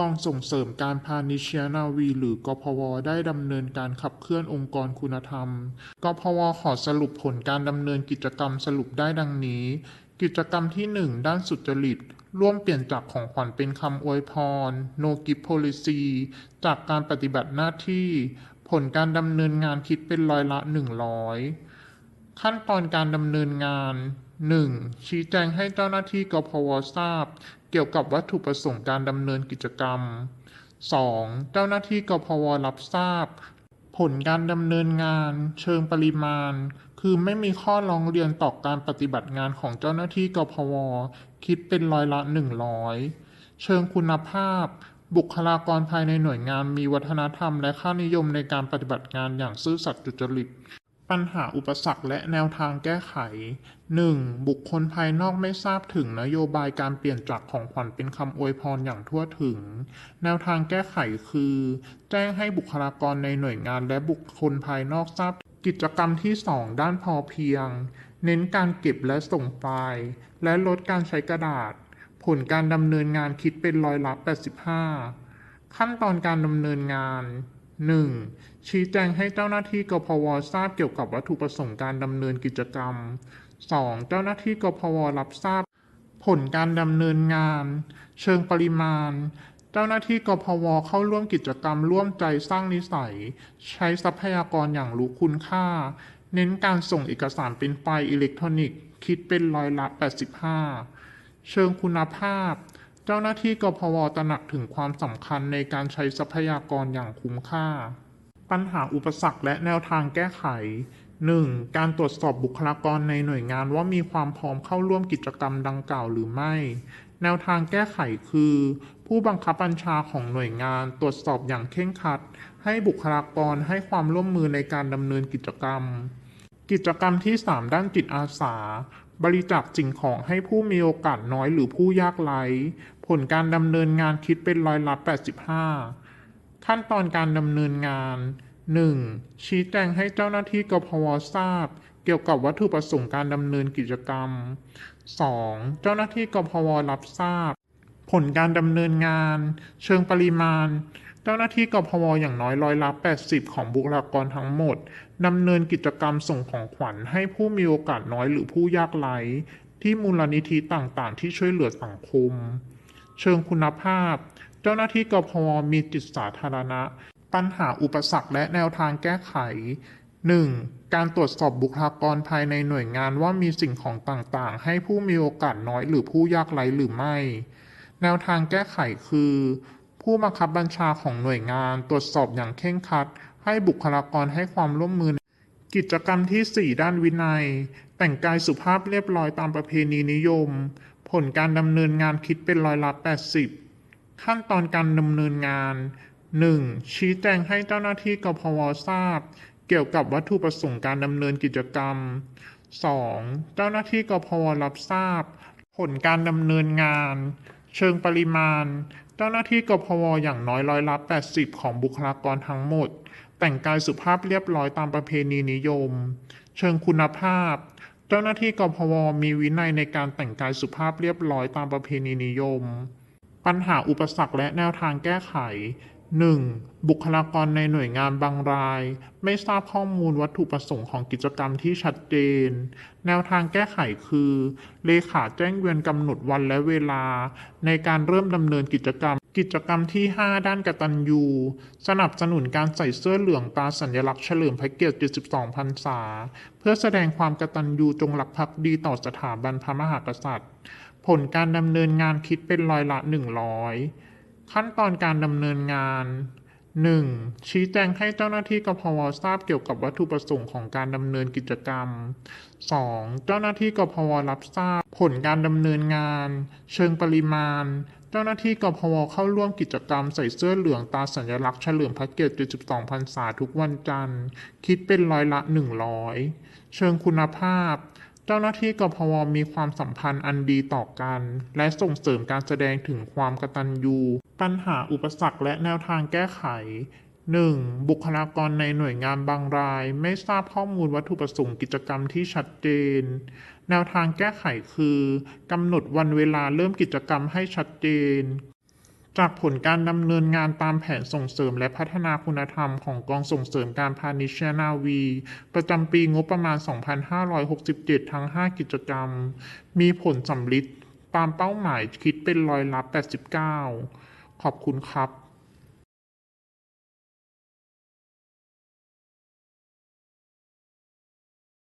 กองส่งเสริมการพาณิชยนาวีหรือกพว ได้ดำเนินการขับเคลื่อนองค์กรคุณธรรม กพว ขอสรุปผลการดำเนินกิจกรรมสรุปได้ดังนี้ กิจกรรมที่ 1 ด้านสุจริต ร่วมเปลี่ยนจากของขวัญเป็นคำอวยพร no gift policy จากการปฏิบัติหน้าที่ ผลการดำเนินงานคิดเป็นร้อยละ 100 ขั้นตอนการดำเนินงาน 1. ชี้แจงให้เจ้าหน้าที่กพวทราบ เกี่ยวกับวัตถุประสงค์การดำเนินกิจกรรม 2. เจ้าหน้าที่กพวรับทราบ ผลการดำเนินงาน เชิงปริมาณ คือไม่มีข้อร้องเรียนต่อการปฏิบัติงานของเจ้าหน้าที่กพว คิดเป็นร้อยละ 100 เชิงคุณภาพ บุคลากรภายในหน่วยงานมีวัฒนธรรมและค่านิยมในการปฏิบัติงานอย่างซื่อสัตย์สุจริต ปัญหาอุปสรรคและแนวทางแก้ไข 1. บุคคลภายนอกไม่ทราบถึงนโยบายการเปลี่ยนจากของขวัญเป็นคำอวยพรอย่างทั่วถึง แนวทางแก้ไขคือ แจ้งให้บุคลากรในหน่วยงานและบุคคลภายนอกทราบ กิจกรรมที่ 2 ด้านพอเพียง เน้นการเก็บและส่งไฟล์และลดการใช้กระดาษ ผลการดำเนินงานคิดเป็นร้อยละ85 ขั้นตอนการดำเนินงาน 1. ชี้แจงให้เจ้าหน้าที่กพวทราบเกี่ยวกับวัตถุประสงค์การดำเนินกิจกรรม 2. เจ้าหน้าที่กพวรับทราบ ผลการดำเนินงาน เชิงปริมาณ เจ้าหน้าที่กพวเข้าร่วมกิจกรรมร่วมใจสร้างนิสัย ใช้ทรัพยากรอย่างรู้คุณค่า เน้นการส่งเอกสารเป็นไฟล์อิเล็กทรอนิกส์ คิดเป็นร้อยละ 85 เชิงคุณภาพ จ้าหน้าที่กพวตระหนักถึงความสำคัญในการใช้ทรัพยากรอย่างคุ้มค่า ปัญหาอุปสรรคและแนวทางแก้ไข 1. การตรวจสอบบุคลากรในหน่วยงานว่ามีความพร้อมเข้าร่วมกิจกรรมดังกล่าวหรือไม่ แนวทางแก้ไขคือ ผู้บังคับบัญชาของหน่วยงานตรวจสอบอย่างเคร่งครัด ให้บุคลากรให้ความร่วมมือในการดำเนินกิจกรรม กิจกรรมที่ 3 ด้านจิตอาสาบริจาคสิ่งของให้ผู้มีโอกาสน้อยหรือผู้ยากไร้ ผลการดำเนินงานคิดเป็นร้อยละ 85 ขั้นตอนการดำเนินงาน 1. ชี้แจงให้เจ้าหน้าที่กพวทราบ เกี่ยวกับวัตถุประสงค์การดำเนินกิจกรรม 2. เจ้าหน้าที่กพวรับทราบ ผลการดำเนินงาน เชิงปริมาณ เจ้าหน้าที่กพวอย่างน้อยร้อยละ 80 ของบุคลากรทั้งหมดดำเนินกิจกรรมส่งของขวัญให้ผู้มีโอกาสน้อยหรือผู้ยากไร้ที่มูลนิธิต่างๆ ที่ช่วยเหลือสังคม เชิงคุณภาพ เจ้าหน้าที่กพมีจิตสาธารณะ ปัญหาอุปสรรคและแนวทางแก้ไข 1. การตรวจสอบบุคลากรภายในหน่วยงานว่ามีสิ่งของต่างๆ ให้ผู้มีโอกาสน้อยหรือผู้ยากไร้หรือไม่ แนวทางแก้ไขคือ ผู้บังคับบัญชาของหน่วยงานตรวจสอบอย่างเคร่งครัด ให้บุคลากรให้ความร่วมมือ กิจกรรมที่ 4 ด้านวินัย แต่งกายสุภาพเรียบร้อยตามประเพณีนิยม ผลการดำเนินงานคิดเป็นร้อยละ 80 ขั้นตอนการดำเนินงาน 1. ชี้แจงให้เจ้าหน้าที่กพวทราบ เกี่ยวกับวัตถุประสงค์การดำเนินกิจกรรม 2. เจ้าหน้าที่กพวรับทราบ ผลการดำเนินงาน เชิงปริมาณ เจ้าหน้าที่กพวอย่างน้อยร้อยละ 80 ของบุคลากรทั้งหมด แต่งกายสุภาพเรียบร้อยตามประเพณีนิยม เชิงคุณภาพ เจ้าหน้าที่กพวมีวินัยในการแต่งกายสุภาพเรียบร้อยตามประเพณีนิยม ปัญหาอุปสรรคและแนวทางแก้ไข 1. บุคลากรในหน่วยงานบางราย ไม่ทราบข้อมูลวัตถุประสงค์ของกิจกรรมที่ชัดเจน แนวทางแก้ไขคือ เลขาแจ้งเวียนกำหนดวันและเวลา ในการเริ่มดำเนินกิจกรรม กิจกรรมที่ 5 ด้านกตัญญู สนับสนุนการใส่เสื้อเหลืองตาสัญลักษณ์เฉลิมพระเกียรติ 72 พรรษา เพื่อแสดงความกตัญญูจงรักภักดีต่อสถาบันพระมหากษัตริย์ ผลการดำเนินงานคิดเป็นร้อยละ 100 ขั้นตอนการดำเนินงาน 1. ชี้แจงให้เจ้าหน้าที่กพวทราบเกี่ยวกับวัตถุประสงค์ของการดำเนินกิจกรรม 2. เจ้าหน้าที่กพวรับทราบ ผลการดำเนินงาน เชิงปริมาณ เจ้าหน้าที่กพวเข้าร่วมกิจกรรมใส่เสื้อเหลืองตาสัญลักษณ์เฉลิมพระเกียรติ 72พรรษาทุกวันจันทร์ คิดเป็นร้อยละ 100 เชิงคุณภาพ เจ้าหน้าที่กพวมีความสัมพันธ์อันดีต่อกัน และส่งเสริมการแสดงถึงความกตัญญู ปัญหาอุปสรรคและแนวทางแก้ไข 1. บุคลากรในหน่วยงานบางราย ไม่ทราบข้อมูลวัตถุประสงค์กิจกรรมที่ชัดเจน แนวทางแก้ไขคือกำหนดวันเวลาเริ่มกิจกรรมให้ชัดเจน จากผลการดำเนินงานตามแผนส่งเสริมและพัฒนาคุณธรรมของกองส่งเสริมการพาณิชยนาวี ประจำปีงบประมาณ 2567 ทั้ง 5 กิจกรรม มีผลสำลิดตามเป้าหมายคิดเป็นร้อยละ89 ขอบคุณครับ